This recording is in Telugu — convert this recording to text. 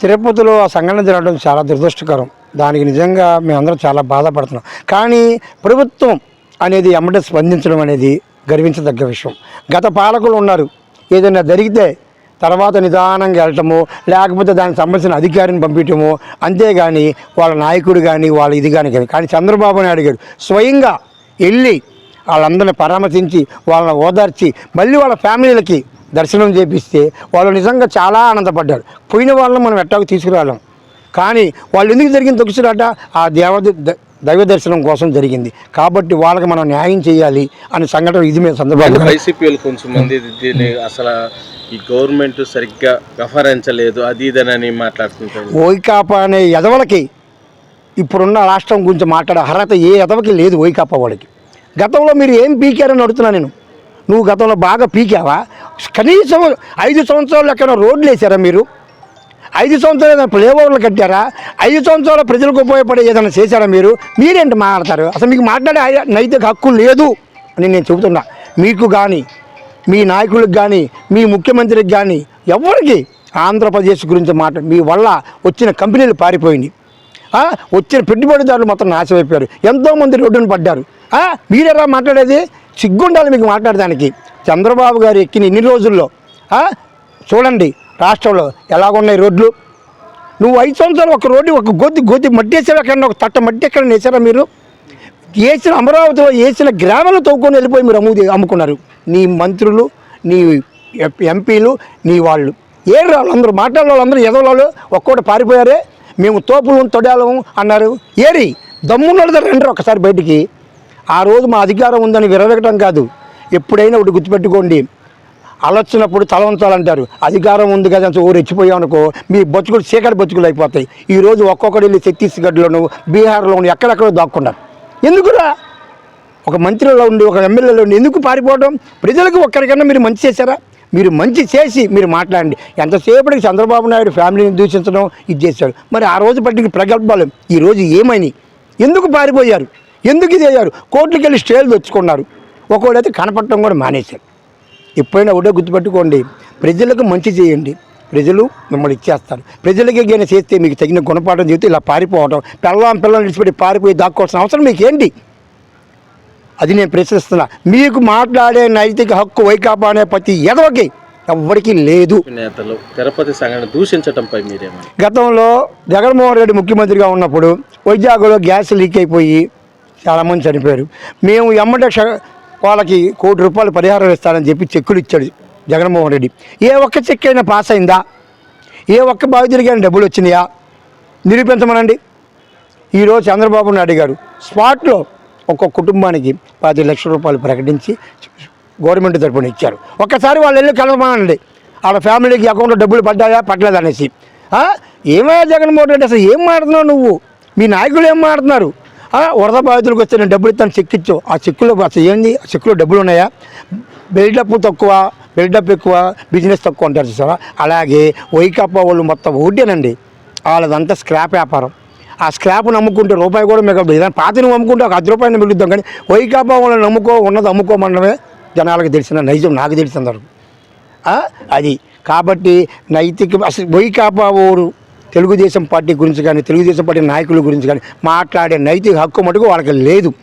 తిరుపతిలో ఆ సంఘటన జరగడం చాలా దురదృష్టకరం. దానికి నిజంగా మేమందరం చాలా బాధపడుతున్నాం. కానీ ప్రభుత్వం అనేది ఎమ్మటే స్పందించడం అనేది గర్వించదగ్గ విషయం. గత పాలకులు ఉన్నారు. ఏదైనా జరిగితే తర్వాత నిదానంగా వెళ్ళటము లేకపోతే దానికి సంబంధించిన అధికారిని పంపించటము అంతేగాని వాళ్ళ నాయకుడు కానీ వాళ్ళ ఇది కానీ కానీ. కానీ చంద్రబాబు నాయుడు గారు స్వయంగా వెళ్ళి వాళ్ళందరిని పరామర్శించి వాళ్ళని ఓదార్చి మళ్ళీ వాళ్ళ ఫ్యామిలీలకి దర్శనం చేపిస్తే వాళ్ళు నిజంగా చాలా ఆనందపడ్డారు. పోయిన వాళ్ళని మనం ఎట్టాకు తీసుకురాలేం. కానీ వాళ్ళు ఎందుకు జరిగింది తొక్కిసలాట ఆ దేవ దైవ దర్శనం కోసం జరిగింది. కాబట్టి వాళ్ళకి మనం న్యాయం చేయాలి అనే సంఘటన ఇది మేము సందర్భంగా వైసీపీలు కొంచెం మంది దీన్ని అసలు ఈ గవర్నమెంట్ సరిగ్గా వ్యవహరించలేదు అది ఇదనని మాట్లాడుతుంటారు వైకాపా అనే ఎదవలకి ఇప్పుడున్న రాష్ట్రం గురించి మాట్లాడే అర్హత ఏ ఎదవకి లేదు వైకాపా వాడికి గతంలో మీరు ఏం పీకారని అడుగుతున్నా నేను? నువ్వు గతంలో బాగా పీకావా? కనీసం ఐదు సంవత్సరాలు ఎక్కడ రోడ్లు వేసారా మీరు? ఐదు సంవత్సరాలు ఏదైనా ఫ్లేఓవర్లు కట్టారా? ఐదు సంవత్సరాలు ప్రజలకు ఉపయోగపడే ఏదైనా చేశారా మీరు? మీరేంటి మాట్లాడతారు? అసలు మీకు మాట్లాడే నైతిక హక్కు లేదు అని నేను చెబుతున్నా. మీకు కానీ మీ నాయకులకు కానీ మీ ముఖ్యమంత్రికి కానీ ఎవరికి ఆంధ్రప్రదేశ్ గురించి మాట మీ వల్ల వచ్చిన కంపెనీలు పారిపోయినాయి. వచ్చిన పెట్టుబడిదారులు మొత్తం నాశమైపోయారు ఎంతోమంది రోడ్డును పడ్డారు. మీరెలా మాట్లాడేది? సిగ్గుండాలి మీకు మాట్లాడడానికి చంద్రబాబు గారు ఎక్కిన ఇన్ని రోజుల్లో చూడండి రాష్ట్రంలో ఎలాగున్నాయి రోడ్లు. నువ్వు ఐదు సంవత్సరాలు ఒక రోడ్డు ఒక గొద్ది గొద్ది మట్టి వేసావు ఎక్కడ ఒక తట్ట మట్టి ఎక్కడ వేసారా మీరు? వేసిన అమరావతిలో వేసిన గ్రామాలు తవ్వుకొని వెళ్ళిపోయి మీరు అమ్ము అమ్ముకున్నారు. నీ మంత్రులు నీ ఎం- ఎంపీలు నీ వాళ్ళు. ఏరు వాళ్ళందరూ మాట్లాడే వాళ్ళందరూ ఎదవాళ్ళు ఒక్కోటి పారిపోయారే? మేము తోపులు తొడాలం అన్నారు. ఏరి దమ్మున్నది రండి ఒకసారి బయటికి. ఆ రోజు మా అధికారం ఉందని విరవగటం కాదు. ఎప్పుడైనా ఒకటి గుర్తుపెట్టుకోండి. అలొచ్చినప్పుడు తల ఉంచాలంటారు అధికారం ఉంది కదా అని ఊరు అనుకో మీ బతుకులు చీకటి బతుకులు అయిపోతాయి. ఈరోజు ఒక్కొక్కడు వెళ్ళి ఛత్తీస్గఢ్లోను బీహార్లోను ఎక్కడెక్కడో దాక్కున్నారు. ఎందుకురా? ఒక మంత్రిలో ఉండి ఒక ఎమ్మెల్యేలో ఉండి ఎందుకు పారిపోవడం ప్రజలకు ఒక్కరికన్నా మీరు మంచి చేశారా? మీరు మంచి చేసి మీరు మాట్లాడండి. ఎంతసేపటికి చంద్రబాబు నాయుడు ఫ్యామిలీని దూషించడం ఇది చేశాడు. మరి ఆ రోజు పట్టిన ప్రగల్భాలు. ఈ రోజు ఎందుకు పారిపోయారు? ఎందుకు ఇది అయ్యారు? కోర్టుకి వెళ్ళి స్టేలు తెచ్చుకున్నారు. ఒక్కోడైతే కనపడటం కూడా మానేశారు. ఎప్పుడైనా ఒకటే గుర్తుపెట్టుకోండి. ప్రజలకు మంచి చేయండి. ప్రజలు మిమ్మల్ని ఇచ్చేస్తారు. ప్రజలకి ఏదైనా చేస్తే మీకు తగిన గుణపాఠం చెబితే ఇలా పారిపోవడం పిల్లం పిల్లలు విడిచిపెట్టి పారిపోయి దాక్కోవాల్సిన అవసరం మీకు ఏంటి అది నేను ప్రశ్నిస్తున్నా. మీకు మాట్లాడే నైతిక హక్కు వైకాపా అనే ప్రతి ఎదవకి ఎవ్వరికీ లేదు. నేతలు తిరుపతి సంఘటన దూషించటంపై మీరేమని గతంలో జగన్మోహన్ రెడ్డి ముఖ్యమంత్రిగా ఉన్నప్పుడు వైజాగ్లో గ్యాస్ లీక్ అయిపోయి చాలామంది చనిపోయారు. మేము ఎమ్మటే వాళ్ళకి కోటి రూపాయలు పరిహారం ఇస్తానని చెప్పి చెక్కులు ఇచ్చాడు జగన్మోహన్ రెడ్డి. ఏ ఒక్క చెక్ అయినా పాస్ అయిందా? ఏ ఒక్క బాధితుడికైనా డబ్బులు వచ్చినాయా? నిరూపించమనండి. ఈరోజు చంద్రబాబు నాయుడు గారు స్పాట్లో ఒక్కొక్క కుటుంబానికి పది లక్షల రూపాయలు ప్రకటించి గవర్నమెంట్ తరపున ఇచ్చారు. ఒక్కసారి వాళ్ళు వెళ్ళి కలవమనండి. వాళ్ళ ఫ్యామిలీకి అకౌంట్లో డబ్బులు పడ్డాయా? పట్టలేదు అనేసి ఏమయ్యా జగన్మోహన్ రెడ్డి అసలు ఏం మాడుతున్నావు నువ్వు? మీ నాయకులు ఏం మాడుతున్నారు? వరద బాధితులకు వచ్చిన నేను డబ్బులు ఇస్తాను చెక్ ఇచ్చు ఆ చెక్కులో అసలు ఏంది? ఆ చెక్కులో డబ్బులు ఉన్నాయా? బిల్డప్ తక్కువ బిల్డప్ ఎక్కువ బిజినెస్ తక్కువ అంటారు చూసారా అలాగే వైకాపా వాళ్ళు మొత్తం ఒకటేనండి వాళ్ళదంతా స్క్రాప్ వ్యాపారం. ఆ స్క్రాప్ నమ్ముకుంటే రూపాయి కూడా మిగలదు. ఏదైనా పాతిని అమ్ముకుంటే ఒక ఐదు రూపాయలు మిగులుద్దాం కానీ వైకాపా వాళ్ళని నమ్ముకో ఉన్నది అమ్ముకోమనడమే జనాలకు తెలిసిన నైజం నాకు తెలిసినంతవరకు. అది. కాబట్టి నైతిక అసలు వైకాపా ఊరు తెలుగుదేశం పార్టీ గురించి కానీ తెలుగుదేశం పార్టీ నాయకుల గురించి కానీ మాట్లాడే నైతిక హక్కు మటుకు వాళ్ళకి లేదు.